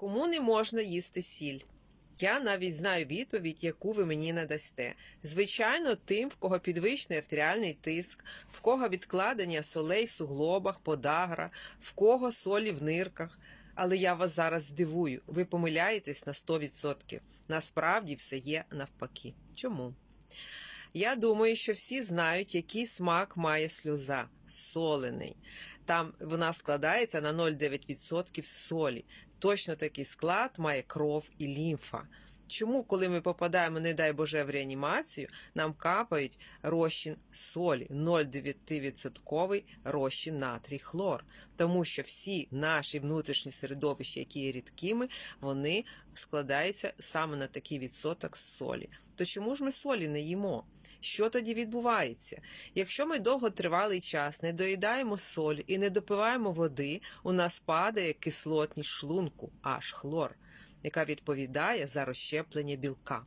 Кому не можна їсти сіль? Я навіть знаю відповідь, яку ви мені надасте. Звичайно, тим, в кого підвищений артеріальний тиск, в кого відкладення солей в суглобах, подагра, в кого солі в нирках. Але я вас зараз здивую, ви помиляєтесь на 100%. Насправді все є навпаки. Чому? Я думаю, що всі знають, який смак має сльоза солений. Там вона складається на 0,9% солі. Точно такий склад має кров і лімфа. Чому, коли ми попадаємо, не дай Боже, в реанімацію, нам капають розчин солі, 0,9% розчин натрій хлор. Тому що всі наші внутрішні середовища, які є рідкими, вони складаються саме на такий відсоток солі. То чому ж ми солі не їмо? Що тоді відбувається? Якщо ми довготривалий час не доїдаємо соль і не допиваємо води, у нас падає кислотність шлунку, аж хлор, яка відповідає за розщеплення білка.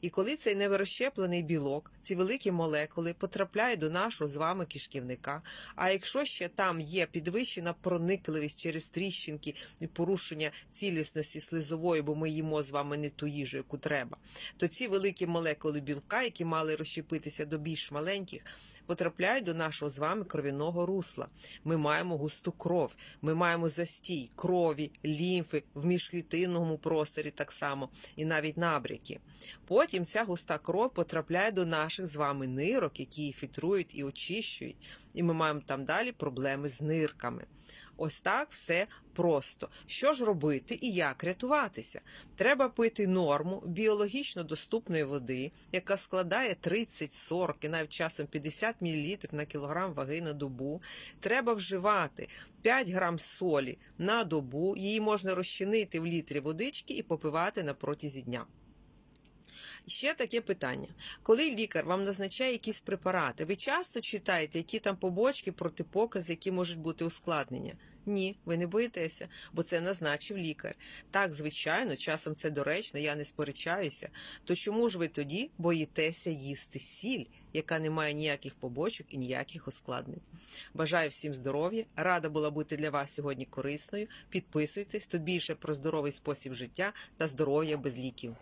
І коли цей нерозщеплений білок, ці великі молекули потрапляють до нашого з вами кишківника. А якщо ще там є підвищена проникливість через тріщинки і порушення цілісності слизової, бо ми їмо з вами не ту їжу, яку треба, то ці великі молекули білка, які мали розщепитися до більш маленьких, потрапляють до нашого з вами кров'яного русла. Ми маємо густу кров, ми маємо застій крові, лімфи в міжклітинному просторі так само, і навіть набряки. Потім ця густа кров потрапляє до наших з вами нирок, які її фільтрують і очищують, і ми маємо там далі проблеми з нирками. Ось так все просто. Що ж робити і як рятуватися? Треба пити норму біологічно доступної води, яка складає 30-40 і навіть часом 50 мл на кілограм ваги на добу. Треба вживати 5 грам солі на добу. Її можна розчинити в літрі водички і попивати на протязі дня. Ще таке питання. Коли лікар вам назначає якісь препарати, ви часто читаєте, які там побочки, протипокази, які можуть бути ускладнення? Ні, ви не боїтеся, бо це назначив лікар. Так, звичайно, часом це доречно, я не сперечаюся. То чому ж ви тоді боїтеся їсти сіль, яка не має ніяких побочок і ніяких ускладнень? Бажаю всім здоров'я. Рада була бути для вас сьогодні корисною. Підписуйтесь тут більше про здоровий спосіб життя та здоров'я без ліків.